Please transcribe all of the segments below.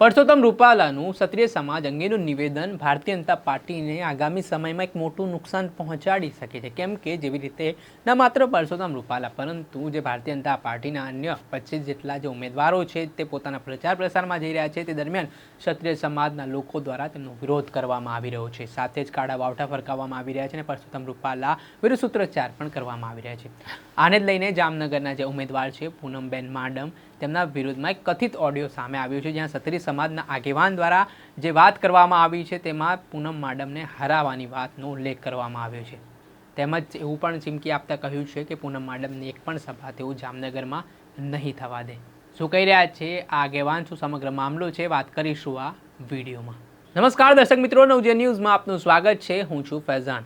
પરસોત્તમ રૂપાલાનું ક્ષત્રિય સમાજ અંગેનું નિવેદન ભારતીય જનતા પાર્ટીને આગામી સમયમાં એક મોટું નુકસાન પહોંચાડી શકે છે. કેમ કે જેવી રીતે ન માત્ર પરસોત્તમ રૂપાલા, પરંતુ જે ભારતીય જનતા પાર્ટીના અન્ય પચીસ જેટલા જે ઉમેદવારો છે, તે પોતાના પ્રચાર પ્રસારમાં જઈ રહ્યા છે. તે દરમિયાન ક્ષત્રિય સમાજના લોકો દ્વારા તેમનો વિરોધ કરવામાં આવી રહ્યો છે. સાથે જ કાળા વાવઠા ફરકાવવામાં આવી રહ્યા છે અને પરસોત્તમ રૂપાલા વિરુદ્ધ સૂત્રોચ્ચાર પણ કરવામાં આવી રહ્યા છે. આને જ લઈને જામનગરના જે ઉમેદવાર છે, પૂનમબેન માડમ, તેમના વિરુદ્ધમાં એક કથિત ઓડિયો સામે આવ્યો છે, જ્યાં ક્ષત્રિય સમાજના આગેવાન દ્વારા જે વાત કરવામાં આવી છે, તેમાં પૂનમ માડમને હરાવવાની વાતનો ઉલ્લેખ કરવામાં આવ્યો છે. તેમજ એવું પણ ચીમકી આપતા કહ્યું છે કે પૂનમ માડમની એક પણ સભા તેઓ જામનગરમાં નહીં થવા દે. શું કહી રહ્યા છે? આ આગેવાન શું સમગ્ર મામલો છે? વાત કરીશું આ વિડીયોમાં. નમસ્કાર દર્શક મિત્રો નવજે ન્યૂઝમાં આપનું સ્વાગત છે. હું છું ફૈઝાન.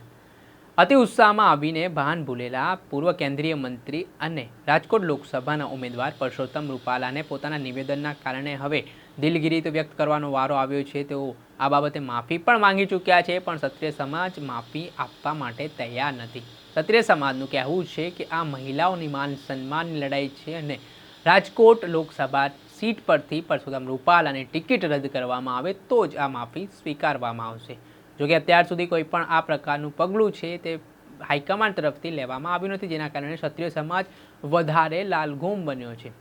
અતિ ઉત્સાહમાં આવીને ભાન ભૂલેલા પૂર્વ કેન્દ્રીય મંત્રી અને રાજકોટ લોકસભાના ઉમેદવાર પરસોત્તમ રૂપાલાને પોતાના નિવેદનના કારણે હવે દિલગીરી તો વ્યક્ત કરવાનો વારો આવ્યો છે. તેઓ આ બાબતે માફી પણ માંગી ચૂક્યા છે, પણ ક્ષત્રિય સમાજ માફી આપવા માટે તૈયાર નથી. ક્ષત્રિય સમાજનું કહેવું છે કે આ મહિલાઓની માન સન્માનની લડાઈ છે અને રાજકોટ લોકસભા સીટ પરથી પરસોત્તમ રૂપાલાની ટિકિટ રદ કરવામાં આવે તો જ આ માફી સ્વીકારવામાં આવશે. જોકે અત્યાર સુધી કોઈ પણ આ પ્રકારનું પગલું છે તે હાઈકમાન્ડ તરફથી લેવામાં આવ્યું નથી, જેના કારણે ક્ષત્રિય સમાજ વધારે લાલઘૂમ બન્યો છે.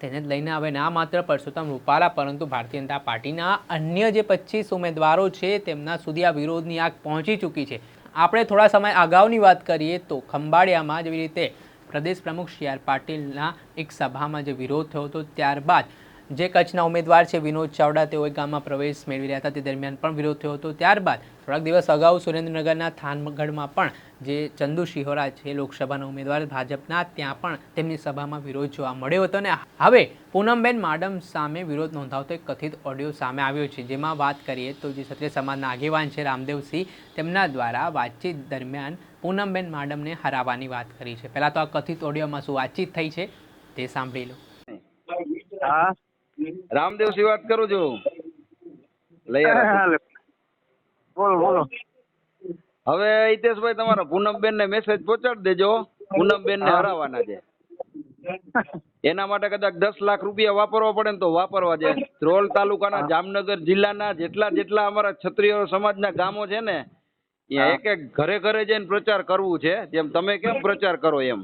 તેને જ લઈને હવે ના માત્ર પરસોત્તમ રૂપાલા, પરંતુ ભારતીય જનતા પાર્ટીના અન્ય જે પચીસ ઉમેદવારો છે, તેમના સુધી આ વિરોધની આગ પહોંચી ચૂકી છે. આપણે થોડા સમય અગાઉની વાત કરીએ તો ખંભાળિયામાં જેવી રીતે પ્રદેશ પ્રમુખ સી આર પાટીલના એક સભામાં જે વિરોધ થયો હતો, ત્યારબાદ જે કચ્છના ઉમેદવાર છે, વિનોદ ચાવડા, તેઓ ગામમાં પ્રવેશ મેળવી રહ્યા હતા. તે દરમિયાન પણ વિરોધ થયો હતો. ત્યારબાદ થોડાક દિવસ અગાઉ સુરેન્દ્રનગરના થાનગઢમાં પણ જે ચંદુ શિહોરા છે, લોકસભાના ઉમેદવાર ભાજપના, ત્યાં પણ તેમની સભામાં વિરોધ જોવા મળ્યો હતો અને હવે પૂનમબેન માડમ સામે વિરોધ નોંધાવતો એક કથિત ઓડિયો સામે આવ્યો છે. જેમાં વાત કરીએ તો જે ક્ષત્રિય સમાજના આગેવાન છે રામદેવસિંહ તેમના દ્વારા વાતચીત દરમિયાન પૂનમબેન માડમને હરાવવાની વાત કરી છે. પહેલાં તો આ કથિત ઓડિયોમાં શું વાતચીત થઈ છે તે સાંભળી લો. હા. રામદેવ સિંહ વાત કરું છું? લઈ આવ્યા. બોલો બોલો. હવે હિતેશભાઈ તમારા પૂનમબેન ને મેસેજ પહોંચાડી દેજો. પૂનમબેન ને હરાવવાના છે. એના માટે કદાચ દસ લાખ રૂપિયા વાપરવા પડે ને તો વાપરવા છે. ધ્રોલ તાલુકાના જામનગર જિલ્લાના જેટલા જેટલા અમારા ક્ષત્રિય સમાજના ગામો છે ને ત્યાં એક એક ઘરે ઘરે જઈને પ્રચાર કરવું છે. જેમ તમે કેમ પ્રચાર કરો એમ?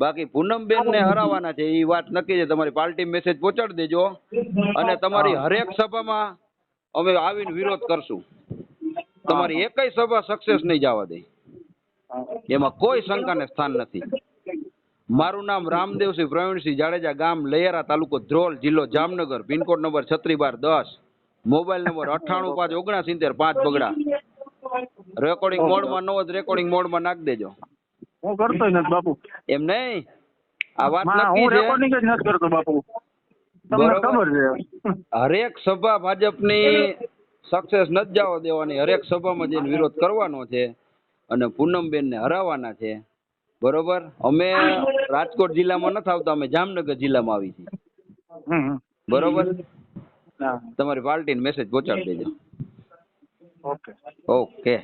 બાકી પૂનમબેન ને હરાવવાના છે એ વાત નક્કી છે. તમારી પાર્ટી મેસેજ પહોંચાડી દેજો. અને તમારી હરેક સભામાં અમે આવીને વિરોધ કરશું. તમારી એકય સભા સક્સેસ નહીં જવા દે. એમાં કોઈ શંકાને સ્થાન નથી. મારું નામ રામદેવસિંહ પ્રવીણસિંહ જાડેજા ગામ લહેરા તાલુકો ધ્રોલ જિલ્લો જામનગર. પિનકોડ નંબર છત્રી બાર દસ. મોબાઈલ નંબર અઠ્ઠાણું પાંચ ઓગણસિત્તેર પાંચ બગડા. રેકોર્ડિંગ મોડમાં ન હોય તો રેકોર્ડિંગ મોડમાં નાખી દેજો. હું કરતો નથી બાપુ. એમ નહીં? આ વાત હું રેકોર્ડિંગ જ નથી કરતો બાપુ. તમને ખબર છે. હરેક સભા ભાજપની સક્સેસ નથી જવા દેવાની. હરેક સભામાં જઈને વિરોધ કરવાનો છે અને પૂનમબેનને હરાવવાના છે. બરોબર? અમે રાજકોટ જિલ્લામાં નથી આવતા. અમે જામનગર જિલ્લામાં આવી છીએ. બરોબર? તમારી પાર્ટીને મેસેજ પહોંચાડી દેજો. ઓકે. ઓકે.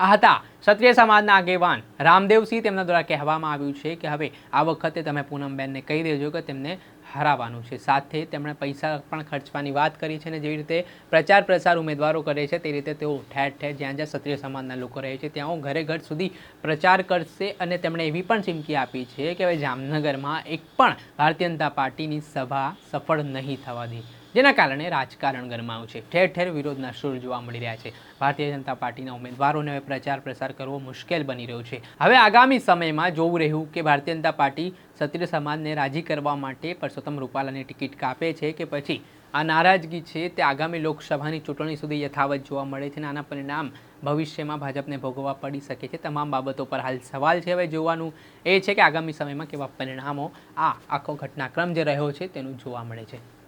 આ હતા ક્ષત્રિય સમાજના આગેવાન. રામદેવસિંહ તેમના દ્વારા કહેવામાં આવ્યું છે કે હવે આ વખતે તમે પૂનમબેનને કહી દેજો કે તેમને હરાવવાનું છે. સાથે તેમણે પૈસા પણ ખર્ચવાની વાત કરી છે અને જેવી રીતે પ્રચાર પ્રસાર ઉમેદવારો કરે છે તે રીતે તેઓ ઠેર ઠેર જ્યાં જ્યાં ક્ષત્રિય સમાજના લોકો રહે છે ત્યાં ઘરે ઘર સુધી પ્રચાર કરશે અને તેમણે એવી પણ ચીમકી આપી છે કે હવે જામનગરમાં એક પણ ભારતીય જનતા પાર્ટીની સભા સફળ નહીં થવા દે. જેના કારણે રાજકારણ ગરમાયું છે. ઠેર ઠેર વિરોધના સૂર જોવા મળી રહ્યા છે. ભારતીય જનતા પાર્ટીના ઉમેદવારોને હવે પ્રચાર પ્રસાર કરવો મુશ્કેલ બની રહ્યું છે. હવે આગામી સમયમાં જોવું રહ્યું કે ભારતીય જનતા પાર્ટી ક્ષત્રિય સમાજને રાજી કરવા માટે પરસોત્તમ રૂપાલાની ટિકિટ કાપે છે કે પછી આ નારાજગી છે તે આગામી લોકસભાની ચૂંટણી સુધી યથાવત જોવા મળે છે અને આના પરિણામ ભવિષ્યમાં ભાજપને ભોગવવા પડી શકે છે. તમામ બાબતો પર હાલ સવાલ છે. હવે જોવાનું એ છે કે આગામી સમયમાં કેવા પરિણામો આ આખો ઘટનાક્રમ જે રહ્યો છે તેનું જોવા મળે છે.